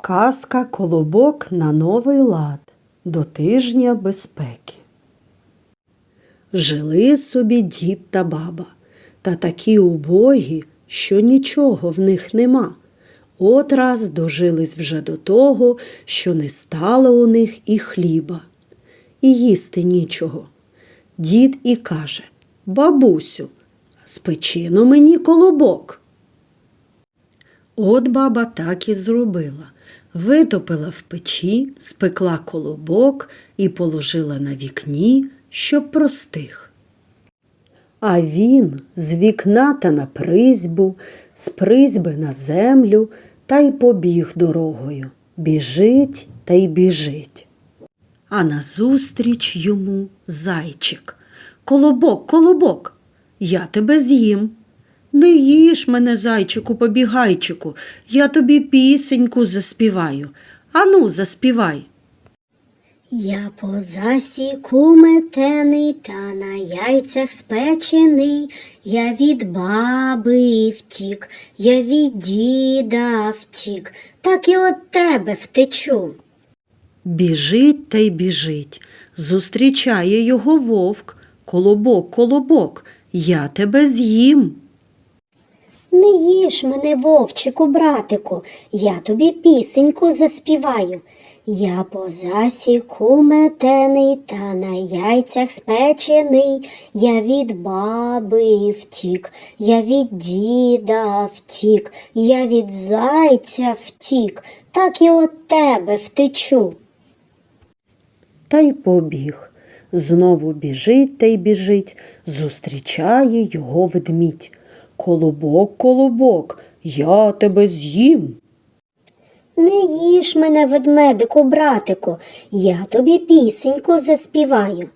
Казка Колобок на новий лад до тижня безпеки. Жили собі дід та баба, та такі убогі, що нічого в них нема. От раз дожились вже до того, що не стало у них і хліба, і їсти нічого. Дід і каже Бабусю, спечи но мені колобок. От баба так і зробила. Витопила в печі, спекла колобок і положила на вікні, щоб простих. А він з вікна та на призьбу, з призьби на землю та й побіг дорогою. Біжить та й біжить. А назустріч йому зайчик. Колобок, колобок, я тебе з'їм. Не їж мене, зайчику, побігайчику, я тобі пісеньку заспіваю. Ану, заспівай. Я по засіку метений та на яйцях спечений, я від баби втік, я від діда втік, так і от тебе втечу. Біжить та й біжить. Зустрічає його вовк. Колобок, колобок, я тебе з'їм. Не їж мене, вовчику, братику, я тобі пісеньку заспіваю. Я по засіку метений та на яйцях спечений, я від баби втік, я від діда втік, я від зайця втік, так і от тебе втечу. Та й побіг. Знову біжить та й біжить, зустрічає його ведмідь. Колобок, колобок, я тебе з'їм. Не їж мене, ведмедику, братику, я тобі пісеньку заспіваю.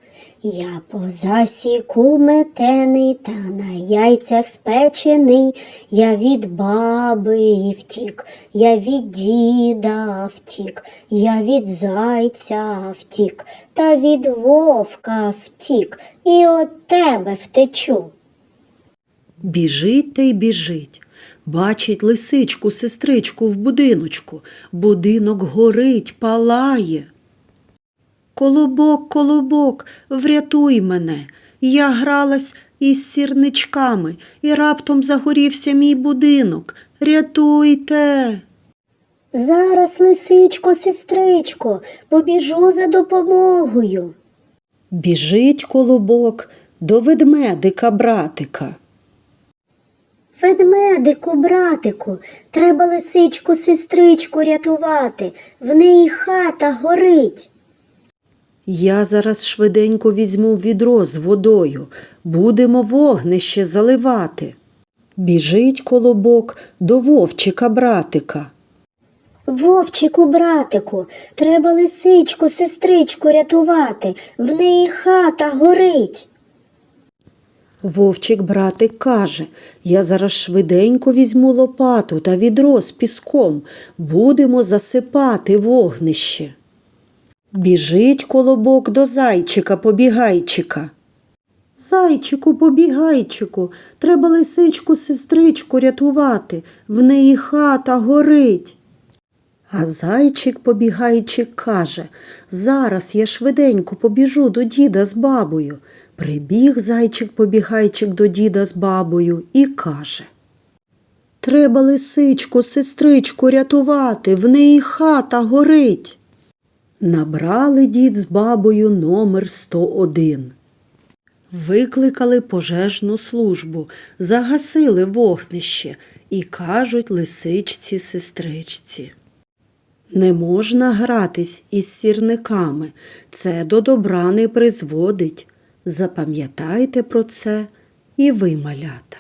Я по засіку метений та на яйцях спечений, я від баби втік, я від діда втік, я від зайця втік, та від вовка втік, і от тебе втечу. Біжить та й біжить. Бачить лисичку, сестричку в будиночку. Будинок горить, палає. Колобок, колобок, врятуй мене. Я гралась із сірничками, і раптом загорівся мій будинок. Рятуйте. Зараз, лисичко, сестричко, побіжу за допомогою. Біжить колобок до ведмедика братика. Ведмедику, братику, треба лисичку, сестричку рятувати. В неї хата горить. Я зараз швиденько візьму відро з водою, будемо вогнище заливати. Біжить колобок до вовчика братика. Вовчику, братику, треба лисичку, сестричку рятувати. В неї хата горить. Вовчик братик каже, я зараз швиденько візьму лопату та відро з піском, будемо засипати вогнище. Біжить колобок до зайчика побігайчика. Зайчику, побігайчику, треба лисичку, сестричку рятувати, в неї хата горить. А зайчик побігайчик каже Зараз я швиденько побіжу до діда з бабою. Прибіг зайчик побігайчик до діда з бабою і каже Треба лисичку, сестричку рятувати, в неї хата горить. Набрали дід з бабою номер 101. Викликали пожежну службу, загасили вогнище і кажуть лисичці сестричці. Не можна гратись із сірниками, це до добра не призводить. Запам'ятайте про це і ви, малята.